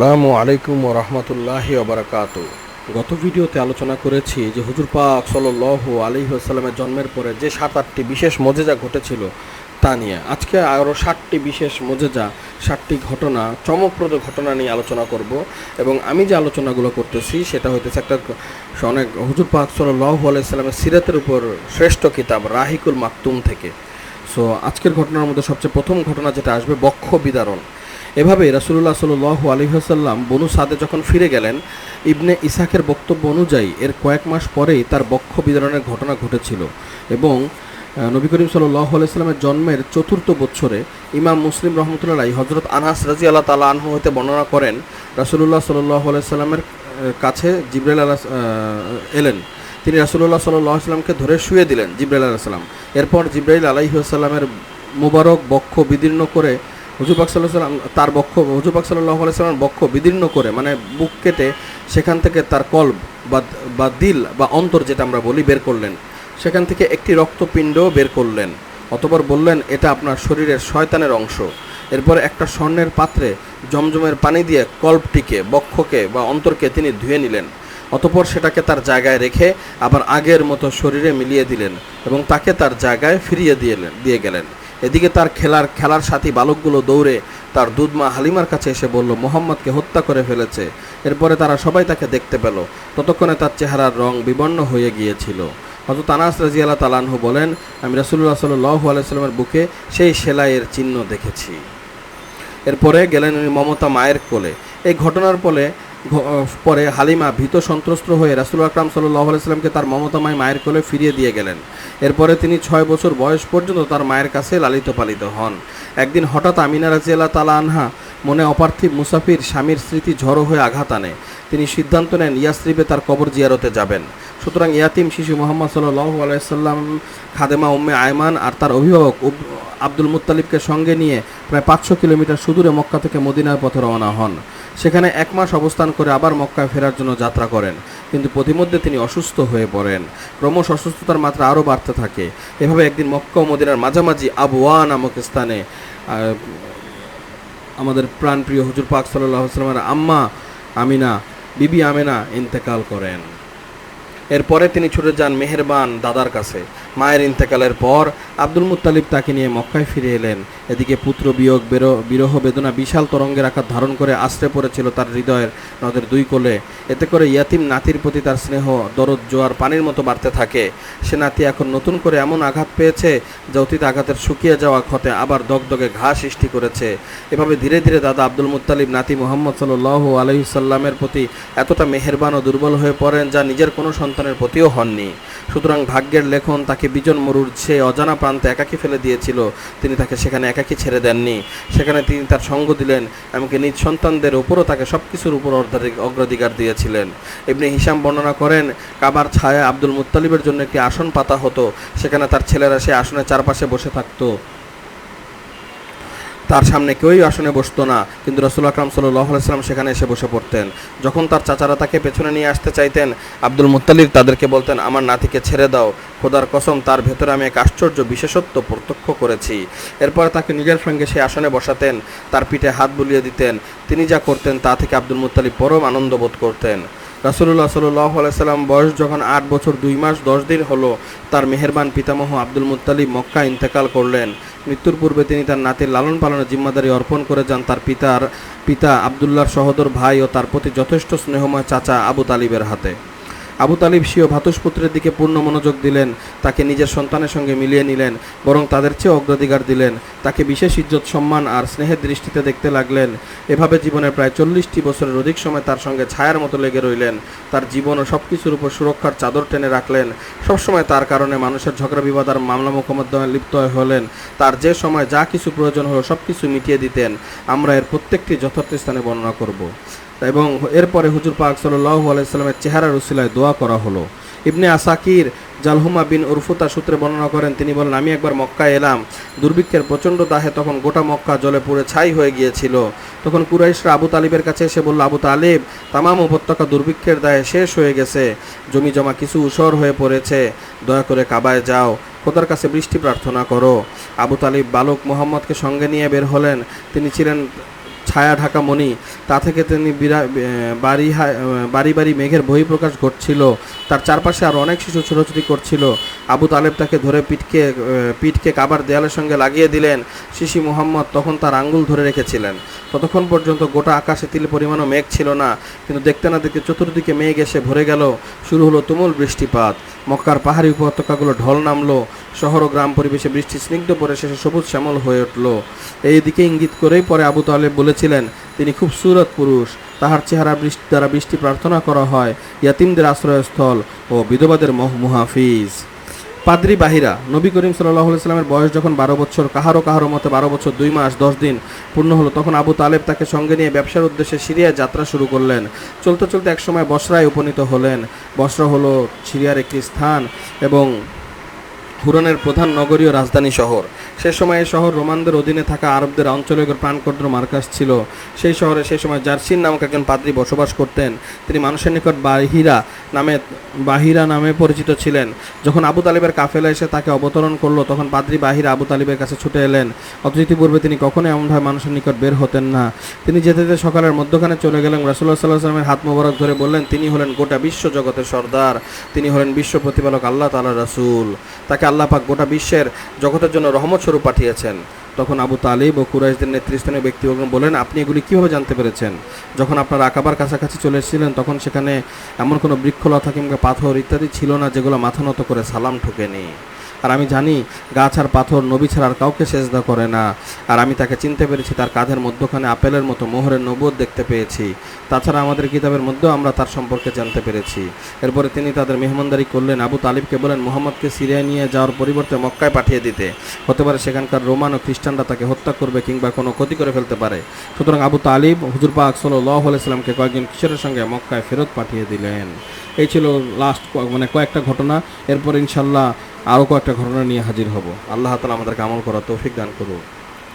আসসালামু আলাইকুম রহমতুল্লাহ ওবরাকাত গত ভিডিওতে আলোচনা করেছি যে হুজুর পাক সাল্লাহ আলী আসসালামের জন্মের পরে যে সাত আটটি বিশেষ মজেজা ঘটেছিল তা নিয়ে। আজকে আরও ষাটটি বিশেষ মজেজা ষাটটি ঘটনা, চমকপ্রদ ঘটনা নিয়ে আলোচনা করব এবং আমি যে আলোচনাগুলো করতেছি সেটা হইতেছে একটা অনেক হুজুর পাক সাল্লাহ আলাইসাল্লামের সিরাতের উপর শ্রেষ্ঠ কিতাব, রাহিকুল মাকতুম থেকে। সো আজকের ঘটনার মধ্যে সবচেয়ে প্রথম ঘটনা যেটা আসবে বক্ষ বিদারণ। এভাবে রাসুলুল্লাহ সাল আলহিহাসাল্লাম বনু সাদে যখন ফিরে গেলেন, ইবনে ইসাকের বক্তব্য অনুযায়ী এর কয়েক মাস পরেই তার বক্ষ বিতরণের ঘটনা ঘটেছিল এবং নবী করিম সাল্লাহ আলাইস্লামের জন্মের চতুর্থ বছরে ইমাম মুসলিম রহমতুল্লাহ হজরত আনহাস রাজি আল্লাহ তালা আনহু হতে বর্ণনা করেন, রাসুলুল্লাহ সাল্লাহ আলাইস্লামের কাছে জিব্রাইল আলাহ এলেন। তিনি রাসুল্লাহ সাল্লাহ আসলামকে ধরে শুয়ে দিলেন জিব্রাইল আলাহ সাল্লাম এরপর জিব্রাইল আলাইসাল্লামের মুবারক বক্ষ বিদীর্ণ করে হুজুর পাক সাল্লাহ সাল্লাম তার বক্ষ, হুজুর পাক সাল্লাহ আলাইসাল্লামের বক্ষ বিদীর্ণ করে মানে বুক কেটে সেখান থেকে তার কল্ব বা বা দিল বা অন্তর যেটা আমরা বলি বের করলেন। সেখান থেকে একটি রক্তপিণ্ড বের করলেন। অতপর বললেন, এটা আপনার শরীরের শয়তানের অংশ। এরপর একটা স্বর্ণের পাত্রে জমজমের পানি দিয়ে কল্পটিকে, বক্ষকে বা অন্তরকে তিনি ধুয়ে নিলেন। অতপর সেটাকে তার জায়গায় রেখে আবার আগের মতো শরীরে মিলিয়ে দিলেন এবং তাকে তার জায়গায় ফিরিয়ে দিয়ে দিয়ে গেলেন। এদিকে তার খেলার খেলার সাথী বালকগুলো দৌড়ে তার দুধমা হালিমার কাছে এসে বলল, মোহাম্মদকে হত্যা করে ফেলেছে। এরপরে তারা সবাই তাকে দেখতে পেল। ততক্ষণে তার চেহারার রং বিবর্ণ হয়ে গিয়েছিল। হজরত আনাস রাজিয়াল্লাহ তালানহু বলেন, আমি রাসুল্লাহ সাল্লু আলাইস্লামের বুকে সেই সেলাইয়ের চিহ্ন দেখেছি। এরপরে গেলেন উনি মমতা মায়ের কোলে। এই ঘটনার ফলে পরে হালিমা ভীত সন্ত্রস্ত হয়ে রাসুল আকরাম সাল্লাহ আলাইস্লামকে তার মমতামায় মায়ের কোলে ফিরিয়ে দিয়ে গেলেন। এরপরে তিনি ছয় বছর বয়স পর্যন্ত তার মায়ের কাছে লালিত পালিত হন। একদিন হঠাৎ আমিনা রাজিয়াল্লাহ তালা আনহা মনে অপার্থিব মুসাফির স্বামীর স্মৃতি ঝড়ো হয়ে আঘাত আনে। তিনি সিদ্ধান্ত নেন ইয়াসরিবে তার কবর জিয়ারতে যাবেন। সুতরাং ইয়াতিম শিশু মোহাম্মদ সাল্লাহ আলাইসাল্লাম খাদেমা উম্মে আয়মান আর তার অভিভাবক আব্দুল মুত্তালিবকে সঙ্গে নিয়ে প্রায় পাঁচশো কিলোমিটার সুদূরে মক্কা থেকে মদিনার পথে রওনা হন। সেখানে এক মাস অবস্থান করে আবার মক্কায় ফেরার জন্য যাত্রা করেন। কিন্তু প্রতিমধ্যে তিনি অসুস্থ হয়ে পড়েন। ক্রমশ অসুস্থতার মাত্রা আরও বাড়তে থাকে। এভাবে একদিন মক্কা ও মদিনার মাঝামাঝি আবওয়া নামক স্থানে আমাদের প্রাণপ্রিয় হজুর পাক সাল্লাহ আসলামের আম্মা আমিনা, বিবি আমেনা ইন্তেকাল করেন। এরপরে তিনি ছুটে যান মেহেরবান দাদার কাছে। মায়ের ইন্তেকালের পর আব্দুল মুত্তালিব তাকে নিয়ে মক্কায় ফিরে এলেন। এদিকে পুত্র বিয়োগ, বেরো, বিরহ বেদনা বিশাল তরঙ্গের আকার ধারণ করে আশ্রে পড়েছিল তার হৃদয়ের নদের দুই কোলে। এতে করে ইয়াতিম নাতির প্রতি তার স্নেহ, দরদ, জোয়ার, পানির মতো বাড়তে থাকে। সে নাতি এখন নতুন করে এমন আঘাত পেয়েছে যা অতীত আঘাতের শুকিয়ে যাওয়া ক্ষতে আবার দগদগে ঘা সৃষ্টি করেছে। এভাবে ধীরে ধীরে দাদা আব্দুল মুত্তালিব, নাতি মোহাম্মদ সাল্লাহ আলহিসাল্লামের প্রতি এতটা মেহেরবান ও দুর্বল হয়ে পড়েন যা নিজের কোনো সন্তানের প্রতিও হননি। সুতরাং ভাগ্যের লেখন তাকে বিজন মরুর সে অজানা প্রান্তে একাকী ফেলে দিয়েছিল। তিনি তাকে সেখানে একাকী ছেড়ে দেননি। সেখানে তিনি তার সঙ্গ দিলেন, এমনকি নিজ সন্তানদের উপরও তাকে সব কিছুর উপর অগ্রাধিকার দিয়েছিলেন। এমনি হিসাম বর্ণনা করেন, কাবার ছায়া আব্দুল মুত্তালিবের জন্য একটি আসন পাতা হতো, সেখানে তার ছেলেরা সেই আসনের চারপাশে বসে থাকতো। তার সামনে কেউই আসনে বসতো না। কিন্তু রসুল আকরাম সাল্লাম সেখানে এসে বসে পড়তেন। যখন তার চাচারা তাকে পেছনে নিয়ে আসতে চাইতেন, আব্দুল মুত্তালিব তাদেরকে বলতেন, আমার নাতিকে ছেড়ে দাও। খোদার কসম, তার ভেতরে আমি এক আশ্চর্য বিশেষত্ব প্রত্যক্ষ করেছি। এরপর তাকে নিজের সঙ্গে সেই আসনে বসাতেন, তার পিঠে হাত বুলিয়ে দিতেন। তিনি যা করতেন তা থেকে আব্দুল মুত্তালিব পরম আনন্দ বোধ করতেন। রাসুল্লাহ সাল্লাহ আলাইসাল্লাম বয়স যখন আট বছর দুই মাস দশ দিন হলো, তার মেহেরবান পিতামহ আব্দুল মুত্তালিব মক্কা ইন্তেকাল করলেন। মৃত্যুর পূর্বে তিনি তার নাতির লালন পালনের জিম্মাদারি অর্পণ করে যান। তার পিতার, পিতা আবদুল্লাহর সহোদর ভাই ও তার প্রতি যথেষ্ট স্নেহময় চাচা আবু তালিবের হাতে। আবু তালিব স্বীয় ভাতুষপুত্রের দিকে পূর্ণ মনোযোগ দিলেন, তাকে নিজের সন্তানের সঙ্গে মিলিয়ে নিলেন, বরং তাদের চেয়ে অগ্রাধিকার দিলেন, তাকে বিশেষ ইজ্জত, সম্মান আর স্নেহের দৃষ্টিতে দেখতে লাগলেন। এভাবে জীবনের প্রায় চল্লিশটি বছরের অধিক সময় তার সঙ্গে ছায়ার মতো লেগে রইলেন। তার জীবন ও সব কিছুর উপর সুরক্ষার চাদর টেনে রাখলেন। সবসময় তার কারণে মানুষের ঝগড়া বিবাদ আর মামলা মোকদ্দমায় লিপ্ত হলেন। তার যে সময় যা কিছু প্রয়োজন হলো সব কিছু মিটিয়ে দিতেন। আমরা এর প্রত্যেকটি যথার্থ স্থানে বর্ণনা করব। এবং এরপরে হুজুর পাক সাল্লাহ আলাইসাল্লামের চেহারার উসিলায় দোয়া করা হলো। ইবনে আসাকির জালহুমা বিন উরফুতা সূত্রে বর্ণনা করেন, তিনি বলেন, আমি একবার মক্কায় এলাম। দুর্ভিক্ষের প্রচণ্ড দাহে তখন গোটা মক্কা জলে পুড়ে ছাই হয়ে গিয়েছিল। তখন কুরাইশরা আবু তালিবের কাছে এসে বলল, আবু তালিব, তামাম উপত্যকা দুর্ভিক্ষের দায়ে শেষ হয়ে গেছে। জমি জমা কিছু উসর হয়ে পড়েছে। দয়া করে কাবায় যাও। খোদার কাছে বৃষ্টি প্রার্থনা করো। আবু তালিব বালক মোহাম্মদকে সঙ্গে নিয়ে বের হলেন। তিনি ছিলেন ছায়া ঢাকা মণি, তা থেকে তিনি বাড়ি বাড়ি বাড়ি মেঘের বহিঃপ্রকাশ ঘটছিল। তার চারপাশে আরও অনেক শিশু ছোটাছুটি করছিল। আবু তালেব তাকে ধরে পিঠকে পিঠকে কাবার দেয়ালের সঙ্গে লাগিয়ে দিলেন। শিশি মুহাম্মদ তখন তার আঙ্গুল ধরে রেখেছিলেন। ততক্ষণ পর্যন্ত গোটা আকাশে তিল পরিমাণও মেঘ ছিল না। কিন্তু দেখতে না দেখতে চতুর্দিকে মেঘ এসে ভরে গেল। শুরু হলো তুমুল বৃষ্টিপাত। মক্কার পাহাড়ি উপত্যকাগুলো ঢল নামলো। শহর ও গ্রাম পরিবেশে বৃষ্টি স্নিগ্ধ পরে শেষে সবুজ শ্যামল হয়ে উঠল। এই দিকে ইঙ্গিত করেই পরে আবু তালেব বলেছিলেন, তিনি খুব সুরত পুরুষ। তাহার চেহারা বৃষ্টি দ্বারা বৃষ্টি প্রার্থনা করা হয়, ইয়াতিমদের আশ্রয়স্থল ও বিধবাদের মহ, মুহাফিজ। পাদ্রি বাহিরা, নবী করিম সাল্লাহ সাল্লামের বয়স যখন বারো বছর কাহারো কাহারো মতে বারো বছর, দুই মাস, দশ দিন পূর্ণ হলো, তখন আবু তালেব তাকে সঙ্গে নিয়ে ব্যবসার উদ্দেশ্যে সিরিয়ায় যাত্রা শুরু করলেন। চলতে চলতে একসময় বসরায় উপনীত হলেন। বসরা হলো সিরিয়ার একটি স্থান এবং হুরনের প্রধান নগরীয় রাজধানী শহর। সে সময় শহর রোমানদের অধীনে থাকা আরবদের আঞ্চলিক প্রাণকর্দ্র মার্কাস ছিল। সেই শহরে সেই সময় জার্সিন নামক একজন পাদ্রী বসবাস করতেন। তিনি মানুষের নিকট বাহিরা নামে বাহিরা নামে পরিচিত ছিলেন। যখন আবু তালিবের কাফেলা এসে তাকে অবতরণ করল, তখন পাদ্রী বাহিরা আবু তালিবের কাছে ছুটে এলেন। অথচ ইতিপূর্বে তিনি কখনোই এমনভাবে মানুষের নিকট বের হতেন না। তিনি যেতে যেতে সকালের মধ্যখানে চলে গেলেন। রাসুল্লাহ সাল্লাহ সাল্লামের হাত মোবারক ধরে বললেন, তিনি হলেন গোটা বিশ্ব জগতের সর্দার। তিনি হলেন বিশ্ব প্রতিপালক আল্লাহ তালা রাসূল। তাকে আল্লাহ পাক গোটা বিশ্বের জগতের জন্য রহমত স্বরূপ পাঠিয়েছেন। তখন আবু তালিব ও কুরাইশদের নেতৃস্থানীয় ব্যক্তিবর্গ বলেন আপনি এগুলি কীভাবে জানতে পেরেছেন? যখন আপনার আকাবার কাছাকাছি চলে এসেছিলেন, তখন সেখানে এমন কোনো বৃক্ষলতা কিংবা পাথর ইত্যাদি ছিল না যেগুলো মাথা নত করে সালাম ঠুকেনি। আর আমি জানি গাছ আর পাথর নবী ছাড়া আর কাউকে সেজদা করে না। আর আমি তাকে চিনতে পেরেছি, তার কাঁধের মধ্যখানে আপেলের মতো মোহরের নবুয়ত দেখতে পেয়েছি। তাছাড়া আমাদের কিতাবের মধ্যেও আমরা তার সম্পর্কে জানতে পেরেছি। এরপরে তিনি তাদের মেহমানদারি করলেন, আবু তালিবকে বলেন, মোহাম্মদকে সিরিয়ায় নিয়ে যাওয়ার পরিবর্তে মক্কায় পাঠিয়ে দিতে। হতে পারে সেখানকার রোমান ও খ্রিস্টানরা তাকে হত্যা করবে কিংবা কোনো ক্ষতি করে ফেলতে পারে। সুতরাং আবু তালিব, হুজুর পাক সাল্লাহ আলাইসাল্লামকে কয়েকজন কিশোরের সঙ্গে মক্কায় ফেরত পাঠিয়ে দিলেন। এই ছিল লাস্ট মানে কয়েকটা ঘটনা। এরপর ইনশাল্লাহ আরও কয়েকটা ঘটনা নিয়ে হাজির হব। আল্লাহ তালা আমাদেরকে আমল করার তৌফিক দান করুক।